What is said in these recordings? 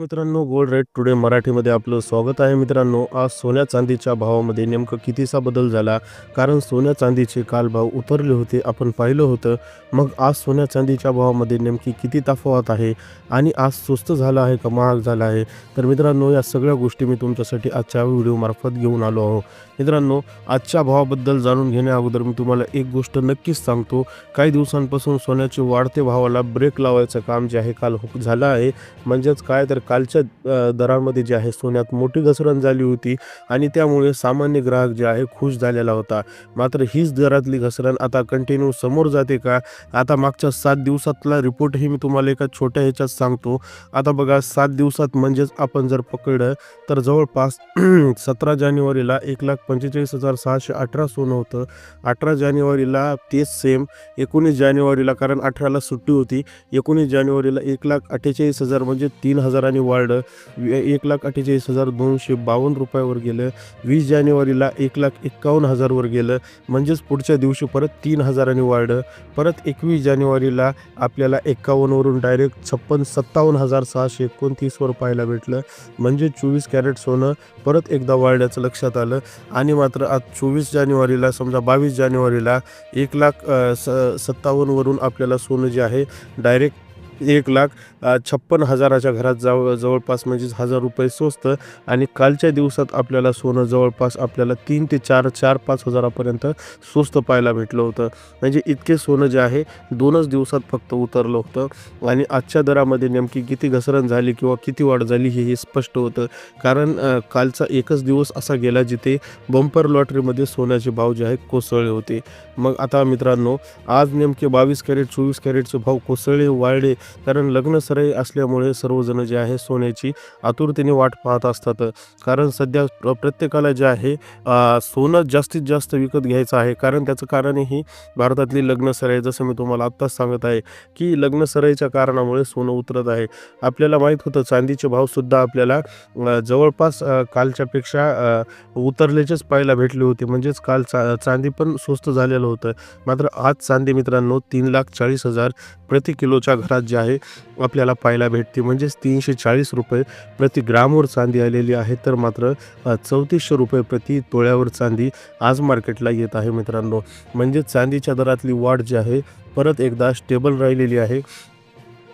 मित्रांनो gold rate today मराठीमध्ये आपलं स्वागत आहे. मित्रांनो आज सोन्या चांदीच्या भावामध्ये नेमकं कितीसा बदल झाला? कारण सोन्या चांदीचे काल भाव उतरले होते आपण पाहिलं होतं. मग आज सोन्या चांदीच्या भावामध्ये नेमकी किती तफावत आहे? आणि आज स्वस्त झालं आहे का? महाग झाला आहे. तर मित्रांनो या सगळ्या गोष्टी मी तुमच्यासाठी आजच्या व्हिडिओमार्फत घेऊन आलो आहो. मित्रांनो आजच्या भावाबद्दल जाणून घेण्या अगोदर मी तुम्हाला एक गोष्ट नक्कीच सांगतो. काही दिवसांपासून सोन्याचे वाढते भावाला ब्रेक लावायचं काम जे आहे काल हो- झालं आहे. म्हणजेच काय तर कालच्या दरामध्ये जे आहे सोन्यात मोठी घसरण झाली होती आणि त्यामुळे सामान्य ग्राहक जे आहे खुश झालेला होता. मात्र हीच दरातली घसरण आता कंटिन्यू समोर जाते का? आता मागच्या सात दिवसातला रिपोर्टही मी तुम्हाला एका छोट्या ह्याच्यात सांगतो. आता बघा सात दिवसात म्हणजेच आपण जर पकडलं तर जवळपास सतरा जानेवारीला एक लाख पंचेचाळीस हजार सहाशे अठरा सोनं होतं. अठरा जानेवारीला तेच सेम एकोणीस जानेवारीला कारण अठराला सुट्टी होती. एकोणीस जानेवारीला एक लाख अठ्ठेचाळीस हजार म्हणजे तीन हजारांनी वाढलं वे- एक लाख अठ्ठेचाळीस हजार दोनशे बावन्न रुपयावर गेलं. वीस जानेवारीला एक लाख एक्कावन्न हजारवर गेलं. म्हणजेच पुढच्या दिवशी परत तीन हजारांनी वाढलं परत एकवीस जानेवारीला आपल्याला एक्कावन्नवरून डायरेक्ट छप्पन सत्तावन्न हजार सहाशे एकोणतीसवर पाहायला भेटलं. म्हणजे चोवीस कॅरेट सोनं परत एकदा वाढल्याचं लक्षात आलं. आणि मात्र आज चोवीस जानेवारीला समजा बावीस जानेवारीला एक लाख स सत्तावन्नवरून आपल्याला सोनं जे आहे डायरेक्ट एक लाख छप्पन हजाराच्या घरात जाव जवळपास म्हणजेच हजार रुपये स्वस्त आणि कालच्या दिवसात आपल्याला सोनं जवळपास आपल्याला तीन ते चार चार पाच हजारापर्यंत स्वस्त पाहायला भेटलं होतं. म्हणजे इतके सोनं जे आहे दोनच दिवसात फक्त उतरलं होतं. आणि आजच्या दरामध्ये नेमकी किती घसरण झाली किंवा किती वाढ झाली हे हे स्पष्ट होतं. कारण कालचा एकच दिवस असा गेला जिथे बंपर लॉटरीमध्ये सोन्याचे भाव जे आहे कोसळले होते. मग आता मित्रांनो आज नेमके बावीस कॅरेट चोवीस कॅरेटचे भाव कोसळले वाढले. कारण लग्न सराई असल्यामुळे सर्वजण जे आहे सोन्याची आतुरतेने वाट पाहत असतात. कारण सध्या प्रत्येकाला जे आहे सोनं जास्तीत जास्त विकत घ्यायचं आहे. कारण त्याचं कारणही भारतातली लग्न सराई जसं मी तुम्हाला आत्ताच सांगत आहे की लग्न सराईच्या कारणामुळे सोनं उतरत आहे. आपल्याला माहीत होतं चांदीचे भावसुद्धा आपल्याला जवळपास कालच्यापेक्षा उतरल्याचेच पाहायला भेटले होते. म्हणजेच काल चा चांदी पण स्वस्त झालेलं होतं. मात्र आज चांदी मित्रांनो तीन लाख चाळीस हजार प्रति किलोच्या घरात जे आहे. आपल्याला पाहायला भेटते म्हणजेच तीनशे चाळीस रुपये प्रति ग्रामवर चांदी आलेली आहे. तर मात्र चौतीसशे रुपये प्रति तोळ्यावर चांदी आज मार्केटला येत आहे मित्रांनो. म्हणजे चांदीच्या दरातली वाढ जी आहे परत एकदा स्टेबल राहिलेली आहे.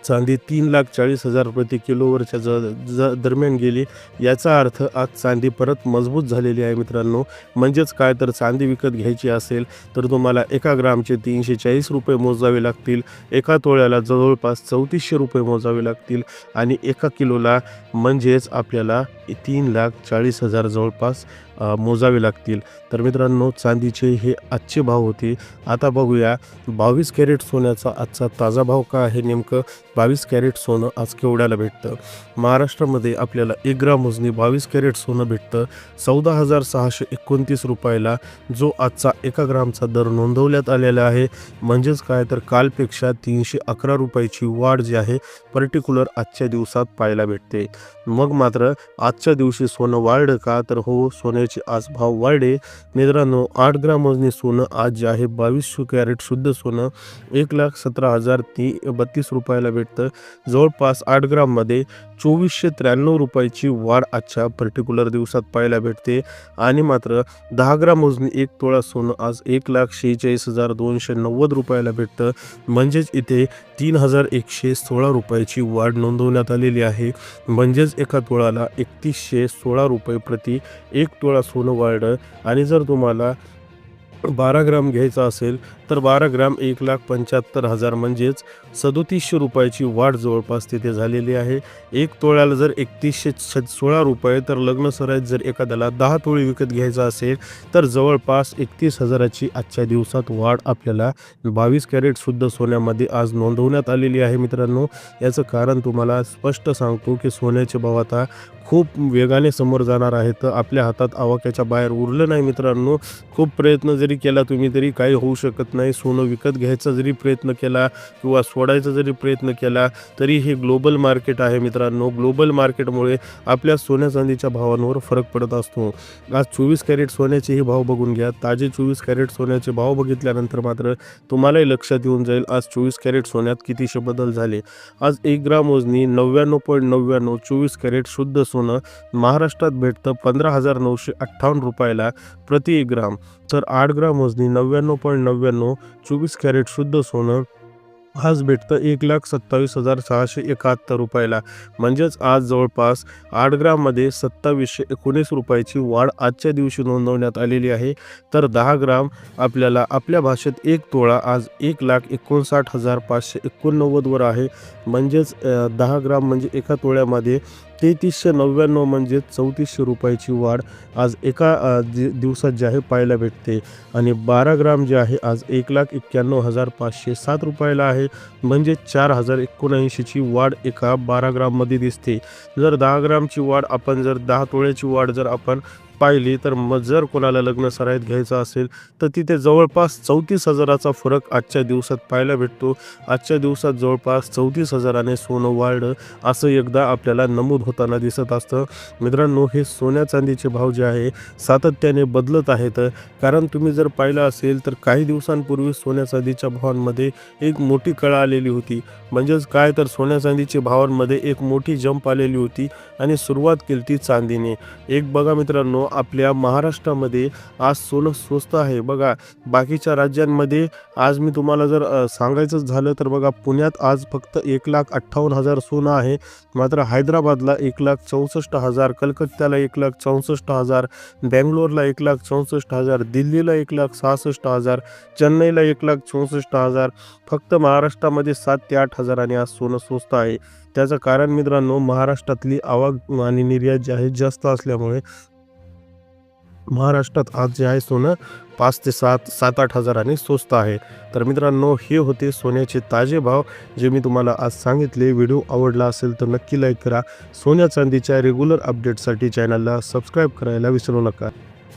चांदी तीन लाख चाळीस हजार प्रति किलोवरच्या ज ज दरम्यान गेली. याचा अर्थ आज चांदी परत मजबूत झालेली आहे मित्रांनो. म्हणजेच काय तर चांदी विकत घ्यायची असेल तर तुम्हाला एका ग्रामचे तीनशे चाळीस रुपये मोजावे लागतील. एका तोळ्याला जवळपास चौतीसशे रुपये मोजावे लागतील. आणि एका किलोला म्हणजेच आपल्याला तीन लाख चाळीस हजार जवळपास मोजावे लागतील. तर मित्रांनो चांदीचे हे आजचे भाव होते. आता बघूया बावीस कॅरेट सोन्याचा आजचा ताजा भाव काय आहे नेमकं? बावीस कॅरेट सोनं आज केवढ्याला भेटतं? महाराष्ट्रामध्ये आपल्याला एक ग्राम मोजणी बावीस कॅरेट सोनं भेटतं. चौदा हजार सहाशे एकोणतीस रुपयाला जो आजचा एका ग्रामचा दर नोंदवण्यात आलेला आहे. म्हणजेच काय? तर कालपेक्षा तीनशे अकरा रुपयाची वाढ जी आहे पर्टिक्युलर आजच्या दिवसात पाहायला भेटते. मग मात्र आजच्या दिवशी सोनं वाढलं का? तर हो सोन्याचे आज भाव वाढले. मित्रांनो आठ ग्राम मोजणी सोनं आज जे आहे बावीसशे कॅरेट शुद्ध सोनं. एक लाख सतरा हजार ती बत्तीस रुपयाला भेटतं. जवळपास आठ ग्राममध्ये चोवीसशे त्र्याण्णव रुपयाची वाढ आजच्या पर्टिक्युलर दिवसात पाहायला भेटते. आणि मात्र दहा ग्राम मोजणी एक तोळा सोनं आज एक लाख शेहेचाळीस हजार दोनशे नव्वद रुपयाला भेटतं. म्हणजेच इथे तीन हजार एकशे सोळा रुपयाची वाढ नोंदवण्यात आलेली आहे. म्हणजेच एका तोळाला एकतीसशे सोळा रुपये प्रति एक तोळा सोनं वाढलं. आणि जर तुम्हाला बारा ग्राम घ्यायचा असेल तर बारा ग्राम एक लाख पंच्याहत्तर हजार म्हणजेच सदोतीसशे रुपयाची वाढ जवळपास तिथे झालेली आहे. एक तोळ्याला जर एकतीसशे छ सोळा रुपये तर लग्नसराईत जर एखाद्याला दहा तोळी विकत घ्यायचा असेल तर जवळपास एकतीस हजाराची आजच्या दिवसात वाढ आपल्याला बावीस कॅरेटसुद्धा सोन्यामध्ये आज नोंदवण्यात आलेली आहे मित्रांनो. याचं कारण तुम्हाला स्पष्ट सांगतो की सोन्याचे भाव आता खूप वेगाने समोर जाणार आहे तर आपल्या हातात आवाक्याच्या बाहेर उरलं नाही मित्रांनो. खूप प्रयत्न जरी जरी केला तुम्ही तरी काही होऊ शकत नाही. सोनं विकत घ्यायचा जरी प्रयत्न केला किंवा सोडायचा जरी प्रयत्न केला तरी हे ग्लोबल मार्केट आहे मित्रांनो. ग्लोबल मार्केटमुळे आपल्या सोन्या चांदीच्या भावांवर फरक पडत असतो. आज चोवीस कॅरेट सोन्याचेही भाव बघून घ्या. ताजे चोवीस कॅरेट सोन्याचे भाव बघितल्यानंतर मात्र तुम्हालाही लक्षात येऊन जाईल आज चोवीस कॅरेट सोन्यात कितीशे बदल झाले. आज एक ग्राम वजनी नव्याण्णव पॉईंट नव्याण्णव चोवीस कॅरेट शुद्ध सोनं महाराष्ट्रात भेटतं पंधरा हजार नऊशे अठ्ठावन्न रुपयाला प्रति एक ग्राम. तर आठ ग्राम वजनी नव्याण्णव पॉईंट नव्याण्णव चोवीस कॅरेट शुद्ध सोनं. आज भेटतं एक लाख सत्तावीस हजार सहाशे एकाहत्तर रुपयाला. म्हणजेच आज जवळपास आठ ग्राममध्ये सत्तावीसशे एकोणीस रुपयाची वाढ आजच्या दिवशी नोंदवण्यात आलेली आहे. तर दहा ग्राम आपल्याला आपल्या भाषेत एक तोळा आज एक लाख एकोणसाठ हजार पाचशे एकोणनव्वदवर आहे. म्हणजेच दहा ग्राम म्हणजे एका तोळ्यामध्ये तेहतीसशे नव्याण्णव म्हणजे चौतीसशे रुपयाची वाढ आज एका दि दिवसात जे आहे पाहायला भेटते. आणि बारा ग्राम जे आहे आज एक लाख एक्क्याण्णव हजार पाचशे सात रुपयाला आहे. म्हणजे चार हजार एकोणऐंशीची वाढ एका बारा ग्राममध्ये दिसते. जर दहा ग्रामची वाढ आपण जर दहा तोळ्याची वाढ जर आपण पाहिली तर मग जर कोणाला लग्न सराईत घ्यायचं असेल तर तिथे जवळपास चौतीस हजाराचा फरक आजच्या दिवसात पाहायला भेटतो. आजच्या दिवसात जवळपास चौतीस हजाराने सोनं वाढलं असं एकदा आपल्याला नमूद होताना दिसत असतं. मित्रांनो हे सोन्या चांदीचे भाव जे आहे सातत्याने बदलत आहेत. कारण तुम्ही जर पाहिलं असेल तर काही दिवसांपूर्वी सोन्या चांदीच्या भावांमध्ये एक मोठी कळा आलेली होती. म्हणजेच काय तर सोन्या चांदीच्या भावांमध्ये एक मोठी जंप आलेली होती आणि सुरुवात केली ती चांदीने. एक बघा मित्रांनो आपल्या महाराष्ट्रामध्ये आज सोनं स्वस्त आहे. बघा बाकीच्या राज्यांमध्ये आज मी तुम्हाला जर सांगायचं झालं तर बघा पुण्यात आज फक्त एक लाख अठ्ठावन्न हजार सोनं आहे. मात्र हैदराबादला एक लाख चौसष्ट हजार कलकत्त्याला एक लाख चौसष्ट हजार बँगलोरला एक लाख चौसष्ट हजार दिल्लीला एक लाख सहासष्ट हजार चेन्नईला एक लाख चौसष्ट हजार फक्त महाराष्ट्रामध्ये सात ते आठ हजारांनी आज सोनं स्वस्त आहे. त्याचं कारण मित्रांनो महाराष्ट्रातली आवक आणि निर्यात जी आहे जास्त असल्यामुळे महाराष्ट्रात आज जे आहे सोनं पाच ते सात सात आठ हजारांनी स्वस्त आहे. तर मित्रांनो हे होते सोन्याचे ताजे भाव जे मी तुम्हाला आज सांगितले. व्हिडिओ आवडला असेल तर नक्की लाईक करा. सोन्या चांदीच्या रेग्युलर अपडेटसाठी चॅनलला सबस्क्राईब करायला विसरू नका.